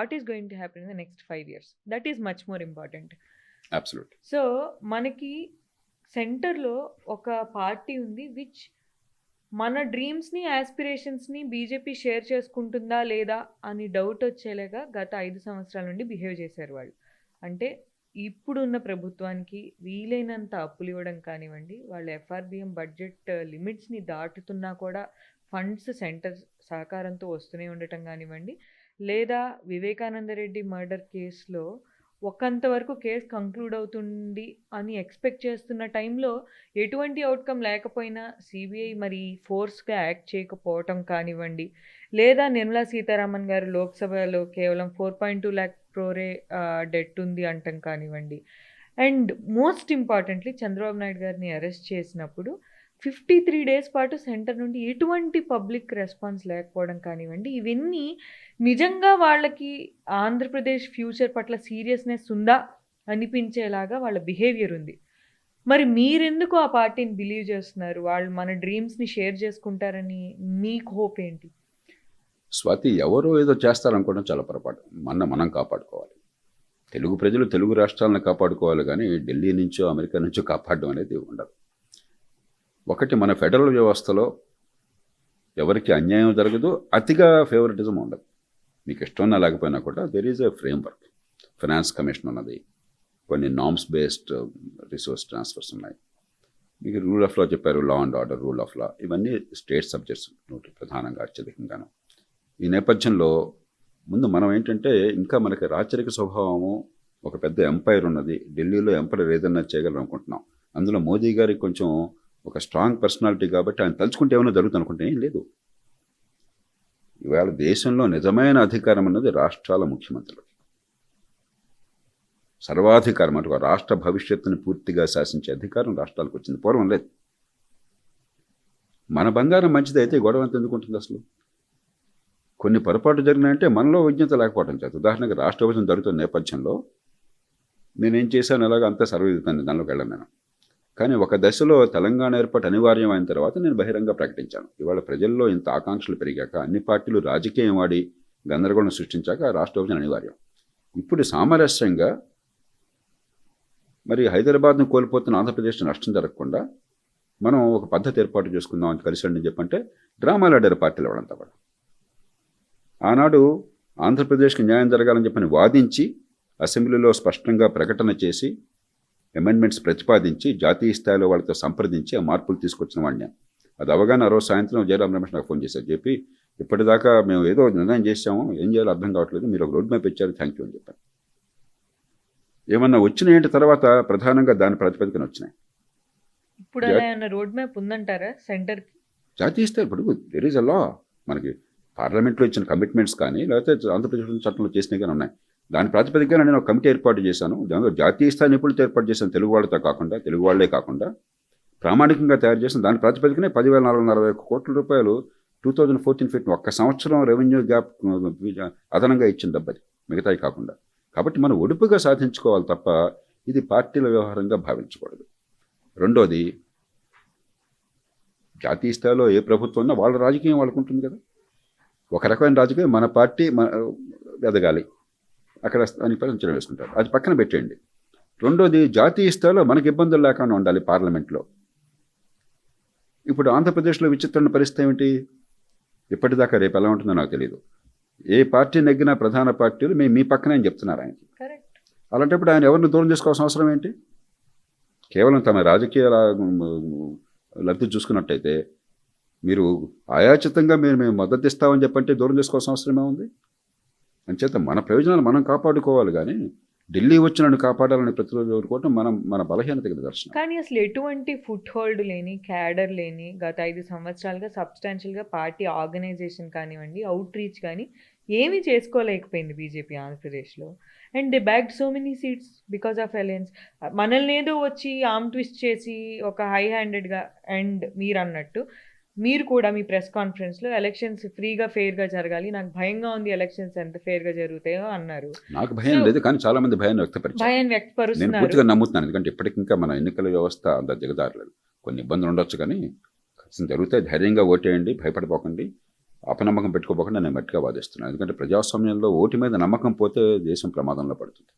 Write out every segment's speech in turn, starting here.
What is going to happen in the next five years that is much more important so మనకి సెంటర్లో ఒక party ఉంది which మన డ్రీమ్స్ని ఆస్పిరేషన్స్ని BJP share చేసుకుంటుందా లేదా అని డౌట్ వచ్చేలాగా గత ఐదు సంవత్సరాల నుండి బిహేవ్ చేశారు వాళ్ళు. అంటే ఇప్పుడున్న ప్రభుత్వానికి వీలైనంత అప్పులు ఇవ్వడం కానివ్వండి వాళ్ళ ఎఫ్ఆర్బిఎం బడ్జెట్ లిమిట్స్ని దాటుతున్నా కూడా ఫండ్స్ సెంటర్ సహకారంతో వస్తూనే ఉండటం కానివ్వండి లేదా వివేకానంద రెడ్డి మర్డర్ కేసులో ఒకంత వరకు కేసు కంక్లూడ్ అవుతుంది అని ఎక్స్పెక్ట్ చేస్తున్న టైంలో ఎటువంటి అవుట్కమ్ లేకపోయినా సిబిఐ మరి ఫోర్స్గా యాక్ట్ చేయకపోవటం కానివ్వండి లేదా నిర్మలా సీతారామన్ గారు లోక్సభలో కేవలం four point two lakh crore debt ఉంది అంటం కానివ్వండి. And most importantly Chandrababu Naidu గారిని అరెస్ట్ చేసినప్పుడు ఫిఫ్టీ త్రీ డేస్ పాటు సెంటర్ నుండి ఎటువంటి పబ్లిక్ రెస్పాన్స్ లేకపోవడం కానివ్వండి ఇవన్నీ నిజంగా వాళ్ళకి ఆంధ్రప్రదేశ్ ఫ్యూచర్ పట్ల సీరియస్నెస్ ఉందా అనిపించేలాగా వాళ్ళ బిహేవియర్ ఉంది. మరి మీరెందుకు ఆ పార్టీని బిలీవ్ చేస్తున్నారు? వాళ్ళు మన డ్రీమ్స్ని షేర్ చేసుకుంటారని మీకు హోప్ ఏంటి? స్వాతి ఎవరో ఏదో చేస్తారనుకోవడం చాలా పొరపాటు. మన మనం కాపాడుకోవాలి. తెలుగు ప్రజలు తెలుగు రాష్ట్రాలను కాపాడుకోవాలి కానీ ఢిల్లీ నుంచో అమెరికా నుంచో కాపాడడం అనేది ఉండదు. ఒకటి మన ఫెడరల్ వ్యవస్థలో ఎవరికి అన్యాయం జరగదు అతిగా ఫేవరెటిజం ఉండదు. మీకు ఇష్టం లేకపోయినా కూడా there is a framework finance commission ఉన్నది. కొన్ని నామ్స్ బేస్డ్ రిసోర్స్ ట్రాన్స్ఫర్స్ ఉన్నాయి. మీకు రూల్ ఆఫ్ లా చెప్పారు law and order rule of law ఇవన్నీ స్టేట్ సబ్జెక్ట్స్ ప్రధానంగా అత్యధికంగాను. ఈ నేపథ్యంలో ముందు మనం ఏంటంటే ఇంకా మనకి రాచరిక స్వభావము ఒక పెద్ద ఎంపైర్ ఉన్నది. ఢిల్లీలో ఎంపైర్ ఏదన్నా చేయగలరు అనుకుంటున్నాం అందులో మోదీ గారికి కొంచెం ఒక స్ట్రాంగ్ పర్సనాలిటీ కాబట్టి ఆయన తలుచుకుంటే ఏమైనా జరుగుతుంది అనుకుంటే ఏం లేదు. ఇవాళ దేశంలో నిజమైన అధికారం అన్నది రాష్ట్రాల ముఖ్యమంత్రులు. సర్వాధికారం అంటే ఒక రాష్ట్ర భవిష్యత్తుని పూర్తిగా శాసించే అధికారం రాష్ట్రాలకు వచ్చింది. పూర్వం లేదు. మన బంగారం మంచిదైతే గొడవ ఎంత ఎందుకు ఉంటుంది అసలు? కొన్ని పొరపాటు జరిగినాయంటే మనలో విజ్ఞత లేకపోవడం చేత. ఉదాహరణకు రాష్ట్ర విభజన జరుగుతున్న నేపథ్యంలో నేనేం చేశాను? ఎలాగో అంతా సర్వదిద్దాను దానిలోకి వెళ్ళాను నేను. కానీ ఒక దశలో తెలంగాణ ఏర్పాటు అనివార్యం అయిన తర్వాత నేను బహిరంగ ప్రకటించాను. ఇవాళ ప్రజల్లో ఇంత ఆకాంక్షలు పెరిగాక అన్ని పార్టీలు రాజకీయం వాడి గందరగోళం సృష్టించాక రాష్ట్ర విభజన అనివార్యం. ఇప్పుడు సామరస్యంగా మరి హైదరాబాద్ను కోల్పోతున్న ఆంధ్రప్రదేశ్ నష్టం జరగకుండా మనం ఒక పద్ధతి ఏర్పాటు చేసుకుందాం అని కలిసి అని చెప్పంటే డ్రామాలు ఆడారు పార్టీలు వాళ్ళంతా కూడా. ఆనాడు ఆంధ్రప్రదేశ్కి న్యాయం జరగాలని చెప్పని వాదించి అసెంబ్లీలో స్పష్టంగా ప్రకటన చేసి అమెండ్మెంట్స్ ప్రతిపాదించి జాతీయ స్థాయిలో వాళ్ళతో సంప్రదించి ఆ మార్పులు తీసుకొచ్చిన వాడిని అది అవగానే ఆ రోజు సాయంత్రం జయరాం రమేష్ నాకు ఫోన్ చేశారు. చెప్పి ఇప్పటిదాకా మేము ఏదో నిర్ణయం చేసాము ఏం చేయాలో అర్థం కావట్లేదు మీరు ఒక రోడ్ మ్యాప్ ఇచ్చారు థ్యాంక్ యూ అని చెప్పాను ఏమన్నా వచ్చినాయి ఏంటి తర్వాత ప్రధానంగా దాని ప్రతిపాదికన వచ్చినాయి. ఇప్పుడు రోడ్ మ్యాప్ ఉందంటారా సెంటర్కి? జాతీయ స్థాయి ఇప్పుడు దెర్ ఈజ్ అ లా మనకి పార్లమెంట్లో ఇచ్చిన కమిట్మెంట్స్ కానీ లేకపోతే ఆంధ్రప్రదేశ్ చట్టంలో చేసినవి కానీ ఉన్నాయి. దాని ప్రాతిపదికన నేను ఒక కమిటీ ఏర్పాటు చేశాను. దానిలో జాతీయ స్థాయి నిపుణులతో ఏర్పాటు చేశాను తెలుగు వాళ్ళతో కాకుండా తెలుగు వాళ్ళే కాకుండా ప్రామాణికంగా తయారు చేసిన దాని ప్రాతిపదికనే పదివేల నాలుగు వందల అరవై ఒక్క కోట్ల రూపాయలు టూ థౌజండ్ ఫోర్టీన్ ఫిఫ్టీన్ ఒక్క సంవత్సరం రెవెన్యూ గ్యాప్ uh, అదనంగా ఇచ్చిన దెబ్బది మిగతాయి కాకుండా. కాబట్టి మనం ఒడుపుగా సాధించుకోవాలి తప్ప ఇది పార్టీల వ్యవహారంగా భావించకూడదు. రెండోది జాతీయ స్థాయిలో ఏ ప్రభుత్వం ఉన్నా వాళ్ళ రాజకీయం వాళ్ళకు ఉంటుంది కదా. ఒక రకమైన రాజకీయం మన పార్టీ మన ఎదగాలి అక్కడ అని అంచనా వేసుకుంటారు. అది పక్కన పెట్టేయండి. రెండోది జాతీయ స్థాయిలో మనకి ఇబ్బందులు లేకుండా ఉండాలి పార్లమెంట్లో. ఇప్పుడు ఆంధ్రప్రదేశ్లో విచిత్రమైన పరిస్థితి ఏమిటి? ఇప్పటిదాకా రేపు ఎలా ఉంటుందో నాకు తెలియదు ఏ పార్టీ నెగ్గిన ప్రధాన పార్టీలు మేము మీ పక్కనే అని చెప్తున్నారు ఆయనకి. అలాంటప్పుడు ఆయన ఎవరిని దూరం చేసుకోవాల్సిన అవసరం ఏంటి? కేవలం తమ రాజకీయ లబ్ధి చూసుకున్నట్టయితే మీరు ఆయాచితంగా మీరు మేము మద్దతు ఇస్తామని చెప్పంటే దూరం చేసుకోవాల్సిన అవసరం ఏముంది? అంచేత మన ప్రయోజనాలు మనం కాపాడుకోవాలి కానీ ఢిల్లీ వచ్చి నన్ను కాపాడాలని ప్రతిరోజు కోరుకోవటం మనం మన బలహీనతకి దర్శనం. కానీ అసలు ఎటువంటి ఫుట్ హోల్డ్ లేని క్యాడర్ లేని గత ఐదు సంవత్సరాలుగా సబ్స్టాన్షియల్గా పార్టీ ఆర్గనైజేషన్ కానివ్వండి అవుట్ రీచ్ కానీ ఏమీ చేసుకోలేకపోయింది బీజేపీ ఆంధ్రప్రదేశ్లో. And they back so many seats because of alliance మనల్ని ఏదో వచ్చి ఆమ్ ట్విస్ట్ చేసి ఒక హై హ్యాండెడ్గా అండ్ మీరు అన్నట్టు మీరు కూడా మీ ప్రెస్ కాన్ఫరెన్స్లో ఎలక్షన్స్ ఫ్రీగా ఫెయిర్గా జరగాలి. నాకు భయంగా ఉంది ఎలక్షన్స్ ఎంత ఫెయిర్గా జరుగుతాయో అన్నారు. నాకు భయం లేదు కానీ చాలా మంది భయాన్ని వ్యక్తపరిచారు. నేను వ్యక్తపరుస్తున్నారు. పూర్తిగా నమ్ముతున్నాను ఎందుకంటే ఇప్పటికి ఇంకా మన ఎన్నికల వ్యవస్థ అంత దిగదారలేదు కొన్ని ఇబ్బందులు ఉండొచ్చు కానీ ఖచ్చితంగా జరిగితే ధైర్యంగా ఓటేయండి భయపడిపోకండి అపనమ్మకం పెట్టుకోపోకుండా నేను గట్టిగా వాదిస్తున్నాను. ఎందుకంటే ప్రజాస్వామ్యంలో ఓటు మీద నమ్మకం పోతే దేశం ప్రమాదంలో పడుతుంది.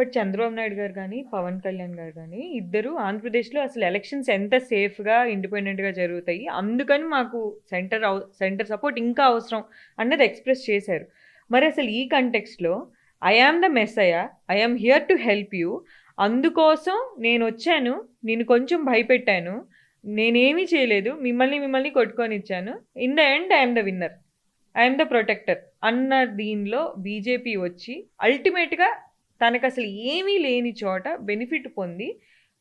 బట్ చంద్రబాబు నాయుడు గారు కానీ పవన్ కళ్యాణ్ గారు కానీ ఇద్దరు ఆంధ్రప్రదేశ్లో అసలు ఎలక్షన్స్ ఎంత సేఫ్గా ఇండిపెండెంట్గా జరుగుతాయి అందుకని మాకు సెంటర్ సెంటర్ సపోర్ట్ ఇంకా అవసరం అన్నది ఎక్స్ప్రెస్ చేశారు. మరి అసలు ఈ కంటెక్స్ట్లో I am the messiah I am here to help you అందుకోసం నేను వచ్చాను నేను కొంచెం భయపెట్టాను నేనేమీ చేయలేదు మిమ్మల్ని మిమ్మల్ని కొట్టుకొని ఇచ్చాను in the end I'm the winner I'm the protector అన్న దీనిలో బీజేపీ వచ్చి అల్టిమేట్గా తనకు అసలు ఏమీ లేని చోట బెనిఫిట్ పొంది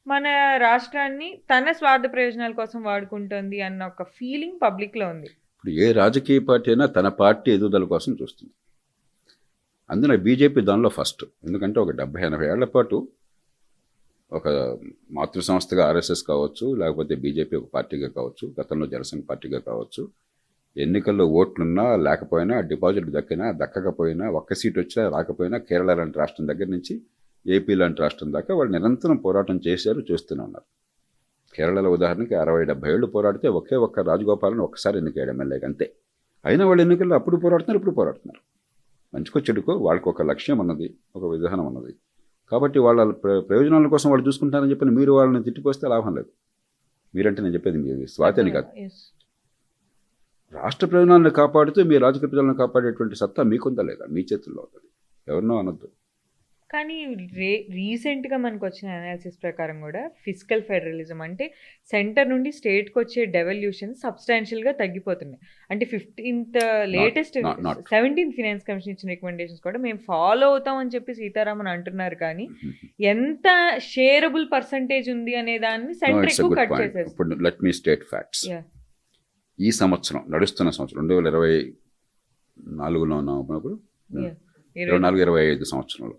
మన రాష్ట్రాన్ని తన స్వార్థ ప్రయోజనాల కోసం వాడుకుంటుంది అన్న ఒక ఫీలింగ్ పబ్లిక్లో ఉంది. ఇప్పుడు ఏ రాజకీయ పార్టీ అయినా తన పార్టీ ఎదుగుదల కోసం చూస్తుంది. అందులో బీజేపీ దానిలో ఫస్ట్. ఎందుకంటే ఒక డెబ్బై ఎనభై ఏళ్ళ పాటు ఒక మాతృ సంస్థగా ఆర్ఎస్ఎస్ కావచ్చు లేకపోతే బీజేపీ ఒక పార్టీగా కావచ్చు గతంలో జనసంఘ పార్టీగా కావచ్చు ఎన్నికల్లో ఓట్లున్నా లేకపోయినా డిపాజిట్ దక్కినా దక్కకపోయినా ఒక్క సీట్ వచ్చినా రాకపోయినా కేరళ లాంటి రాష్ట్రం దగ్గర నుంచి ఏపీ లాంటి రాష్ట్రం దాకా వాళ్ళు నిరంతరం పోరాటం చేశారు చేస్తూనే ఉన్నారు. కేరళలో ఉదాహరణకి అరవై డెబ్బై ఏళ్ళు పోరాడితే ఒకే ఒక్క రాజగోపాలను ఒక్కసారి ఎన్నికయ్యాడు ఎమ్మెల్యేకి అంతే అయినా వాళ్ళు ఎన్నికల్లో అప్పుడు పోరాడుతున్నారు ఇప్పుడు పోరాడుతున్నారు. మంచికో చెడుకో వాళ్ళకి ఒక లక్ష్యం ఉన్నది ఒక విధానం ఉన్నది. కాబట్టి వాళ్ళ ప్ర- ప్రయోజనాల కోసం వాళ్ళు చూసుకుంటారని చెప్పి మీరు వాళ్ళని తిట్టిపోస్తే లాభం లేదు. మీరంటే నేను చెప్పేది మీ స్వాతిని కాదు. రాష్ట్ర ప్రయోజనాలను కాపాడుతూ మీ రాజకీయ ప్రజలను కాపాడేటువంటి సత్తా మీకుందా లేదా? మీ చేతుల్లో ఉంటుంది ఎవరినో అనొద్దు. కానీ రే రీసెంట్గా మనకు వచ్చిన అనాలిసిస్ ప్రకారం కూడా ఫిజికల్ ఫెడరలిజం అంటే సెంటర్ నుండి స్టేట్కి వచ్చే డెవల్యూషన్ సబ్స్టాన్షియల్గా తగ్గిపోతున్నాయి. అంటే fifteenth latest. Seventeenth finance commission ఇచ్చిన రికమెండేషన్స్ కూడా మేము ఫాలో అవుతాం అని చెప్పి సీతారామన్ అంటున్నారు కానీ ఎంత షేరబుల్ పర్సంటేజ్ ఉంది అనే దాన్ని సెంటర్ ఎక్కువ cut let me state facts. ఈ సంవత్సరం నడుస్తున్న సంవత్సరం రెండు వేల ఇరవై నాలుగులో ఉన్నప్పుడు. ఇరవై నాలుగు ఇరవై ఐదు సంవత్సరంలో.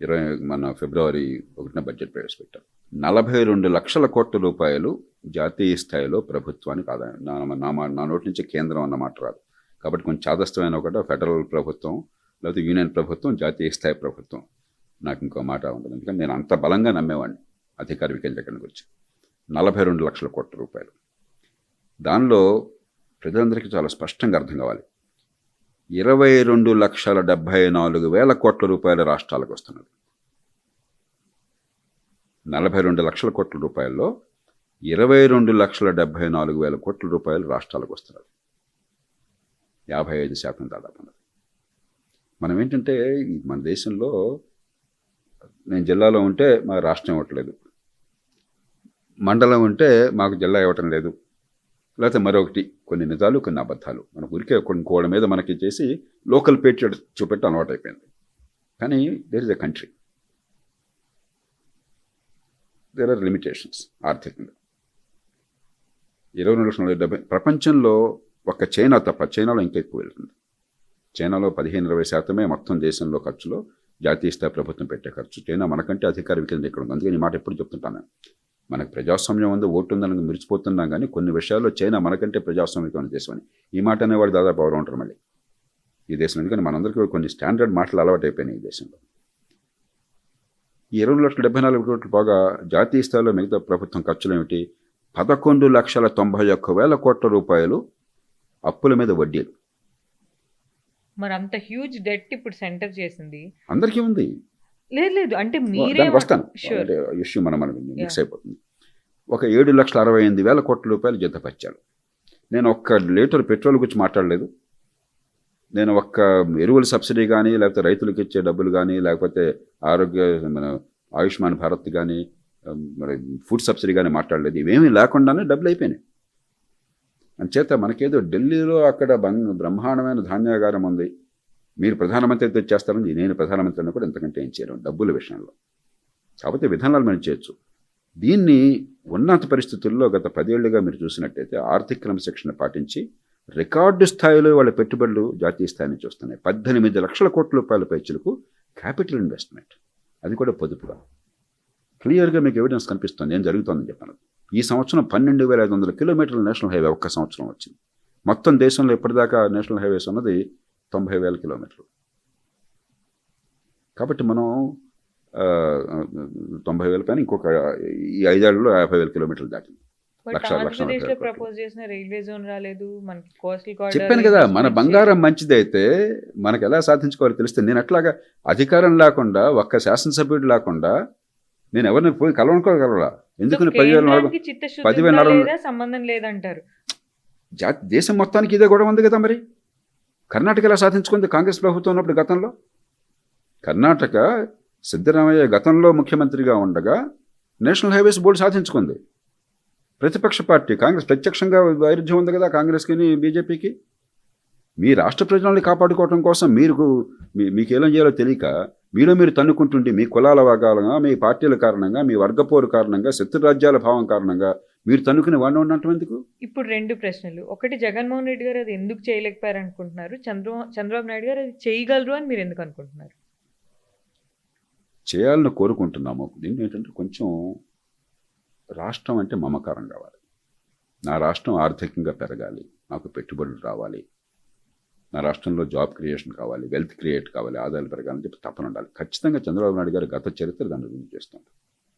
ఇరవై మన ఫిబ్రవరి ఒకటిన బడ్జెట్ ప్రవేశపెట్టారు నలభై రెండు లక్షల కోట్ల రూపాయలు జాతీయ స్థాయిలో ప్రభుత్వానికి ఆదాయం. నా నా నోటి నుంచి కేంద్రం అన్న మాట రాదు. కాబట్టి కొంచెం చాదస్తమైన ఒకటి ఫెడరల్ ప్రభుత్వం లేకపోతే యూనియన్ ప్రభుత్వం జాతీయ స్థాయి ప్రభుత్వం. నాకు ఇంకో మాట ఉంటుంది ఎందుకంటే నేను అంత బలంగా నమ్మేవాడిని అధికార వికేంద్రీకరణ గురించి. నలభై రెండు లక్షల కోట్ల రూపాయలు. దానిలో ప్రజలందరికీ చాలా స్పష్టంగా అర్థం కావాలి. ఇరవై రెండు లక్షల డెబ్భై నాలుగు వేల కోట్ల రూపాయల రాష్ట్రాలకు వస్తున్నది. నలభై రెండు లక్షల కోట్ల రూపాయల్లో ఇరవై రెండు లక్షల డెబ్భై నాలుగు వేల కోట్ల రూపాయలు రాష్ట్రాలకు వస్తున్నది. యాభై ఐదు శాతం దాదాపు మనం ఏంటంటే మన దేశంలో నేను జిల్లాలో ఉంటే మా రాష్ట్రం ఇవ్వట్లేదు. మండలం ఉంటే మాకు జిల్లా ఇవ్వటం లేదు. లేకపోతే మరొకటి కొన్ని నిజాలు కొన్ని అబద్ధాలు. మన ఊరికే కొన్ని కోడ మీద మనకి చేసి లోకల్ పేట్రియట్ చూపెట్టి అలవాటు అయిపోయింది. కానీ there is a country there are limitations ఆర్థికంగా. ఇరవై రెండు లక్షల డెబ్బై ప్రపంచంలో ఒక చైనా తప్ప చైనాలో ఇంకా ఎక్కువ వెళ్తుంది. చైనాలో పదిహేను ఇరవై శాతమే మొత్తం దేశంలో ఖర్చులో జాతీయ స్థాయి ప్రభుత్వం పెట్టే ఖర్చు. చైనా మనకంటే అధికార వికేంద్రీకరణ ఉంది. అందుకని ఈ మాట ఎప్పుడు చెప్తుంటాను మనకు ప్రజాస్వామ్యం ఉంది ఓటు ఉందని మిరిచిపోతున్నాం కానీ కొన్ని విషయాల్లో చైనా మనకంటే ప్రజాస్వామికమైన దేశం అని ఈ మాట అనేవాడు దాదాపు ఎవరు ఉంటారు మళ్ళీ. ఈ దేశం ఎందుకంటే మనందరికీ కొన్ని స్టాండర్డ్ మాటలు అలవాటు అయిపోయినాయి ఈ దేశంలో. ఈ ఇరవై లక్షల డెబ్బై నాలుగు కోట్లు పోగా జాతీయ స్థాయిలో మిగతా ప్రభుత్వం ఖర్చులు ఏమిటి పదకొండు లక్షల తొంభై ఒక్క వేల కోట్ల రూపాయలు అప్పుల మీద వడ్డీలు. మరి అంత హ్యూజ్ డెట్ ఇప్పుడు సెంటర్ చేసింది. అందరికీ ఉంది. లేదు లేదు. అంటే మీరే దానికి వస్తాను ఇష్యూ మనం మనకి మిక్స్ అయిపోతుంది. ఒక ఏడు లక్షల అరవై ఎనిమిది వేల కోట్ల రూపాయలు జతపరిచారు. నేను ఒక్క లీటర్ పెట్రోల్ గురించి మాట్లాడలేదు. నేను ఒక్క ఎరువుల సబ్సిడీ కానీ లేకపోతే రైతులకు ఇచ్చే డబ్బులు కానీ లేకపోతే ఆరోగ్య మన ఆయుష్మాన్ భారత్ కానీ మరి ఫుడ్ సబ్సిడీ కానీ మాట్లాడలేదు. ఇవేమీ లేకుండానే డబ్బులు అయిపోయినాయి. అంచేత మనకేదో ఢిల్లీలో అక్కడ బంగ్ బ్రహ్మాండమైన ధాన్యాగారం ఉంది. మీరు ప్రధానమంత్రి చేస్తారని నేను ప్రధానమంత్రిని కూడా ఇంతకంటే ఏం చేయలేము డబ్బుల విషయంలో. కాకపోతే విధానాలు మనం చేయొచ్చు. దీన్ని ఉన్నత పరిస్థితుల్లో గత పదేళ్ళుగా మీరు చూసినట్టయితే ఆర్థిక క్రమశిక్షణ పాటించి రికార్డు స్థాయిలో వాళ్ళ పెట్టుబడులు జాతీయ స్థాయి నుంచి వస్తున్నాయి. పద్దెనిమిది లక్షల కోట్ల రూపాయల పైచులకు క్యాపిటల్ ఇన్వెస్ట్మెంట్. అది కూడా పొదుపుగా. క్లియర్గా మీకు ఎవిడెన్స్ కనిపిస్తుంది ఏం జరుగుతుందని చెప్పాను. ఈ సంవత్సరం పన్నెండు వేల ఐదు వందల కిలోమీటర్ల నేషనల్ హైవే ఒక్క సంవత్సరం వచ్చింది. మొత్తం దేశంలో ఇప్పటిదాకా నేషనల్ హైవేస్ ఉన్నది తొంభై వేల కిలోమీటర్లు. కాబట్టి మనం తొంభై వేల పైన ఇంకొక ఈ ఐదేళ్ళలో యాభై వేల కిలోమీటర్లు దాటింది చెప్పాను కదా మన బంగారం మంచిదైతే మనకు ఎలా సాధించుకోవాలో తెలిస్తే నేను అట్లాగా అధికారం లేకుండా ఒక్క శాసనసభ్యుడు లేకుండా నేను ఎవరిని పోయి కలవనుకోగలరా? ఎందుకు పదివేల పదివేల సంబంధం లేదంటారు. జాతి దేశం మొత్తానికి ఇదే గొడవ ఉంది కదా మరి? కర్ణాటక ఎలా సాధించుకుంది కాంగ్రెస్ ప్రభుత్వం ఉన్నప్పుడు గతంలో? కర్ణాటక సిద్ధరామయ్య గతంలో ముఖ్యమంత్రిగా ఉండగా నేషనల్ హైవేస్ బోర్డు సాధించుకుంది. ప్రతిపక్ష పార్టీ కాంగ్రెస్ ప్రత్యక్షంగా వైరుధ్యం ఉంది కదా కాంగ్రెస్కి బీజేపీకి? మీ రాష్ట్ర ప్రజలని కాపాడుకోవడం కోసం మీరు మీ- మీకు ఏం చేయాలో తెలియక మీలో మీరు తన్నుకుంటుండి మీ కులాల వర్గాలుగా మీ పార్టీల కారణంగా మీ వర్గపోరు కారణంగా శత్రు రాజ్యాల భావం కారణంగా మీరు తన్నుకుని వాడిని ఉండటం ఎందుకు? ఇప్పుడు రెండు ప్రశ్నలు. ఒకటి జగన్మోహన్ రెడ్డి గారు అది ఎందుకు చేయలేకపోయారు అనుకుంటున్నారు చంద్ర చంద్రబాబు నాయుడు గారు అది చేయగలరు అని మీరు ఎందుకు అనుకుంటున్నారు? చేయాలని కోరుకుంటున్నాము. దీన్ని ఏంటంటే కొంచెం రాష్ట్రం అంటే మమకారం కావాలి. నా రాష్ట్రం ఆర్థికంగా పెరగాలి. నాకు పెట్టుబడులు రావాలి. నా రాష్ట్రంలో జాబ్ క్రియేషన్ కావాలి. వెల్త్ క్రియేట్ కావాలి. ఆదాయాలు పెరగాలని చెప్పి తప్పన ఉండాలి. ఖచ్చితంగా చంద్రబాబు నాయుడు గారి గత చరిత్ర దాన్ని రుజువు చేస్తుంది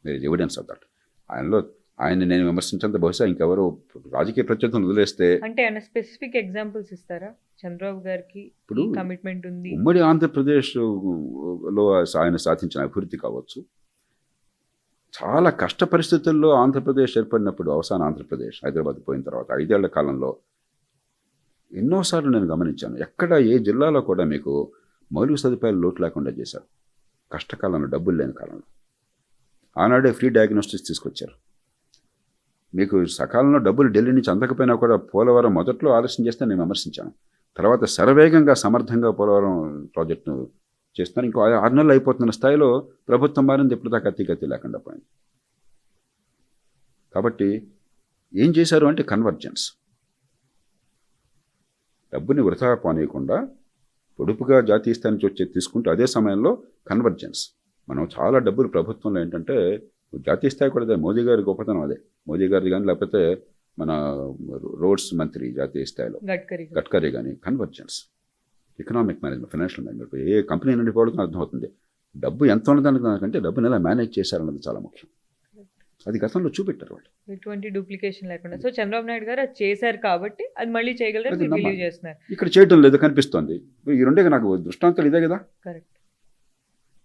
మీరు ఎవిడెన్స్ ఆఫ్ దట్ ఆయనలో ఆయన నేను విమర్శించేంత బహుశా ఇంకెవరు రాజకీయ ప్రత్యర్థులను వదిలేస్తే అంటే ఏమైనా స్పెసిఫిక్ ఎగ్జాంపుల్స్ ఇస్తారా? చంద్రబాబు గారికి ఇప్పుడు కమిట్మెంట్ ఉంది. ఉమ్మడి ఆంధ్రప్రదేశ్లో ఆయన సాధించిన అభివృద్ధి కావచ్చు. చాలా కష్ట పరిస్థితుల్లో ఆంధ్రప్రదేశ్ ఏర్పడినప్పుడు అవసాన ఆంధ్రప్రదేశ్ హైదరాబాద్ పోయిన తర్వాత ఐదేళ్ళ కాలంలో ఎన్నోసార్లు నేను గమనించాను. ఎక్కడ ఏ జిల్లాలో కూడా మీకు మౌలిక సదుపాయాలు లోటు లేకుండా చేశారు. కష్టకాలంలో డబ్బులు లేని కాలంలో. ఆనాడే ఫ్రీ డయాగ్నోస్టిక్స్ తీసుకొచ్చారు. మీకు సకాలంలో డబ్బులు ఢిల్లీ నుంచి అందకపోయినా కూడా పోలవరం మొదట్లో ఆలస్యం చేస్తే నేను విమర్శించాను. తర్వాత శరవేగంగా సమర్థంగా పోలవరం ప్రాజెక్టును చేస్తున్నారు. ఇంకో ఆరు నెలలు అయిపోతున్న స్థాయిలో ప్రభుత్వం మారింది. ఇప్పుడు దాకా అతి లేకుండా పోయింది. కాబట్టి ఏం చేశారు అంటే కన్వర్జెన్స్ డబ్బుని వృధా పోనీయకుండా పొడుపుగా జాతీయ స్థాయి నుంచి వచ్చే తీసుకుంటూ అదే సమయంలో కన్వర్జెన్స్ మనం చాలా డబ్బులు ప్రభుత్వంలో ఏంటంటే జాతీయ స్థాయి కూడా అదే. మోదీ గారి గొప్పతనం అదే. మోదీ గారిది కానీ లేకపోతే మన రోడ్స్ మంత్రి జాతీయ స్థాయిలో గడ్కరీ కానీ convergence economic management financial management ఏ కంపెనీ నుండి పోవడం అర్థమవుతుంది. డబ్బు ఎంత ఉన్నదానికి దానికంటే డబ్బుని ఎలా మేనేజ్ చేశారన్నది చాలా ముఖ్యం. అది గతంలో చూపెట్టారు వాళ్ళు. ఎటువంటి డూప్లికేషన్ లేకుండా. సో చంద్రబాబు నాయుడు గారు అది చేశారు కాబట్టి అది మళ్ళీ. బిలీవ్ చేస్తున్నారు ఇక్కడ చేయటం లేదు కనిపిస్తోంది. ఈ రెండే నాకు దృష్టాంతాలు ఇదే కదా. కరెక్ట్.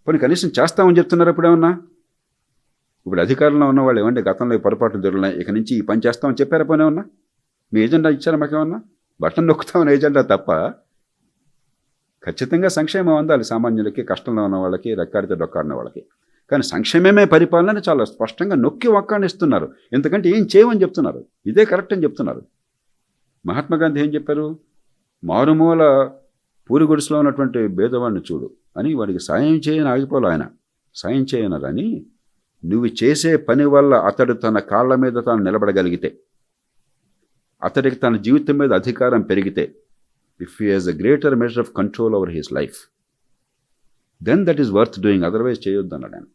పోనీ కనీసం చేస్తామని చెప్తున్నారు ఇప్పుడేమన్నా? ఇప్పుడు అధికారంలో ఉన్న వాళ్ళు ఏమంటే గతంలో ఈ పొరపాట్లు దొరికినాయి ఇక నుంచి ఈ పని చేస్తామని చెప్పారా పోనీ ఉన్నా మీ ఏజెండా ఇచ్చారా మాకేమన్నా బట్టం నొక్కుతామని ఏజెండా తప్ప ఖచ్చితంగా సంక్షేమం అందాలి సామాన్యులకి కష్టంలో ఉన్న వాళ్ళకి రెక్కాడితే డొక్కాడిన వాళ్ళకి. కానీ సంక్షేమమే పరిపాలన చాలా స్పష్టంగా నొక్కి ఒక్కాడిస్తున్నారు. ఎందుకంటే ఏం చేయమని చెప్తున్నారు? ఇదే కరెక్ట్ అని చెప్తున్నారు. మహాత్మా గాంధీ ఏం చెప్పారు? మారుమూల పూరి గుడిసెలో ఉన్నటువంటి భేదవాడిని చూడు అని వాడికి సాయం చేయని ఆగిపోలే ఆయన. సాయం చేయనరని నువ్వు చేసే పని వల్ల అతడు తన కాళ్ళ మీద తాను నిలబడగలిగితే అతడికి తన జీవితం మీద అధికారం పెరిగితే if he has a greater measure of control over his life then that is worth doing otherwise చేయొద్దు అన్నాడు ఆయన.